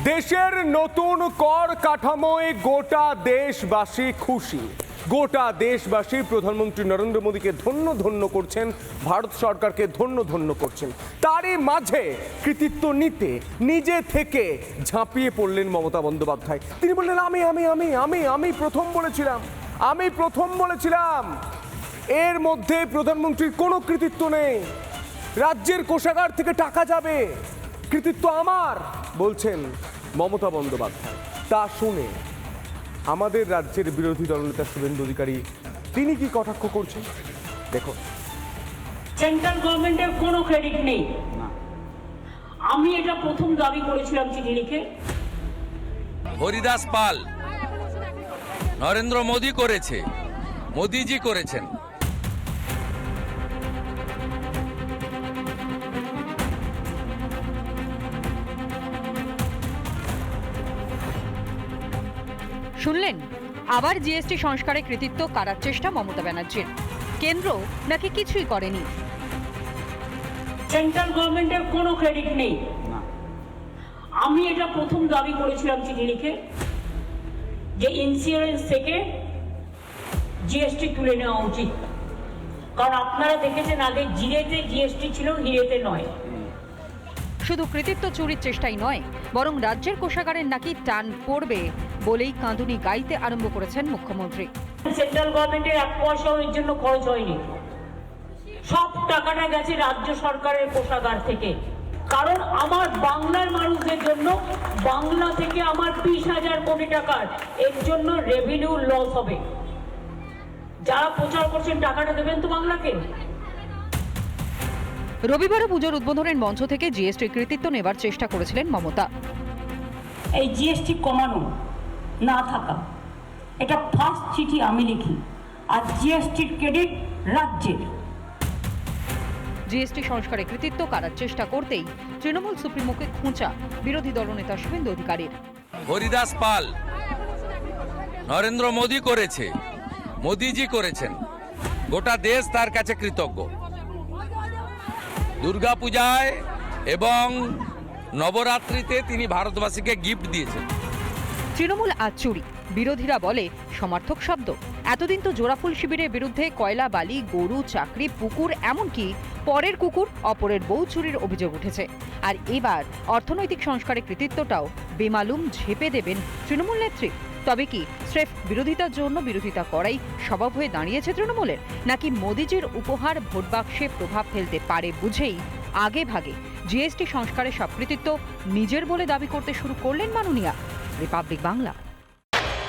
দেশের নতুন কর কাঠামোয় গোটা দেশবাসী খুশি। গোটা দেশবাসী প্রধানমন্ত্রী নরেন্দ্র মোদীকে ধন্য ধন্য করছেন, ভারত সরকারকে ধন্য ধন্য করছেন। তারই মাঝে কৃতিত্ব নিতে, নিজে থেকে ঝাঁপিয়ে পড়লেন মমতা বন্দ্যোপাধ্যায়। তিনি বললেন, আমি আমি আমি আমি আমি প্রথম বলেছিলাম, আমি প্রথম বলেছিলাম, এর মধ্যে প্রধানমন্ত্রীর কোনো কৃতিত্ব নেই। রাজ্যের কোষাগার থেকে টাকা যাবে, কৃতিত্ব আমার বলছেন মমতা বন্দ্যোপাধ্যায়। তা শুনে আমাদের রাজ্যের বিরোধী দলনেতা শুভেন্দু অধিকারী তিনি কি কটাক্ষ করছেন? দেখো সেন্ট্রাল গভর্নমেন্টের কোনো ক্রেডিট নেই। আমি এটা প্রথম দাবি করেছিলাম চিঠি লিখে হরিদাস পাল নরেন্দ্র মোদী করেছে মোদিজি করেছেন। শুনলেন? আবার জিএসটি সংস্কারে কৃতিত্ব কারার চেষ্টা মমতা ব্যানার্জির। কেন্দ্র নাকি কিছুই করেনি। সেন্ট্রাল গভর্নমেন্টের কোনো ক্রেডিট নেই। আমি এটা প্রথম দাবি করেছিলাম চিঠি লিখে যে ইন্স্যুরেন্স থেকে জিএসটি তুলে নেওয়া উচিত। কারণ আপনারা দেখেছেন আগে জিরেতে জিএসটি ছিল হিরেতে নয়। শুধু কৃতিত্ব চুরির চেষ্টাই নয়, বরং রাজ্যের কোষাগারের নাকি টান পড়বে বলেই কাঁদুনি গাইতে আরম্ভ করেছেন মুখ্যমন্ত্রী। সেন্ট্রাল গভর্নমেন্টের এক পয়সাও এর জন্য খরচ হয়নি। সব টাকাটা গেছে রাজ্য সরকারের কোষাগার থেকে। কারণ আমার বাংলার মানুষদের জন্য বাংলা থেকে আমার বিশ হাজার কোটি টাকার এর জন্য রেভিনিউ লস হবে। যারা প্রচার করছেন টাকাটা দেবেন তো বাংলাকে? রবিবারও পুজোর উদ্বোধনের মঞ্চ থেকে জিএসটি কৃতিত্ব নেবার চেষ্টা করেছিলেন মমতা। এই জিএসটি কমানো না থাকা এটা ফার্স্ট চিঠি আমি লিখি আর জিএসটির ক্রেডিট রাজ্যের। জিএসটি সংস্কারে কৃতিত্ব কারার চেষ্টা করতেই তৃণমূল সুপ্রিমোকে খোঁচা বিরোধী দলনেতা শুভেন্দু অধিকারীর। হরিদাস পাল নরেন্দ্র মোদী করেছে মোদিজি করেছেন। গোটা দেশ তার কাছে কৃতজ্ঞ। দুর্গাপূজায় এবং নবরাত্রিতে তিনি ভারতবাসীকে গিফট দিয়েছেন। তৃণমূল আচুরি বিরোধীরা বলে সমর্থক শব্দ। এতদিন তো জোড়াফুল শিবিরের বিরুদ্ধে কয়লা, বালি, গরু, চাকরি, পুকুর, এমনকি পরের কুকুর, অপরের বউ চুরির অভিযোগ উঠেছে। আর এবার অর্থনৈতিক সংস্কারের কৃতিত্বটাও বেমালুম ঝেপে দেবেন তৃণমূল নেত্রী। তবে কি স্রেফ বিরোধিতার জন্য বিরোধিতা করাই স্বভাব হয়ে দাঁড়িয়েছে তৃণমূলের? নাকি মোদিজির উপহার ভোট বাক্সে প্রভাব ফেলতে পারে বুঝেই আগে ভাগে জিএসটি সংস্কারের সব কৃতিত্ব নিজের বলে দাবি করতে শুরু করলেন মাননীয়া। রিপাবলিক বাংলা।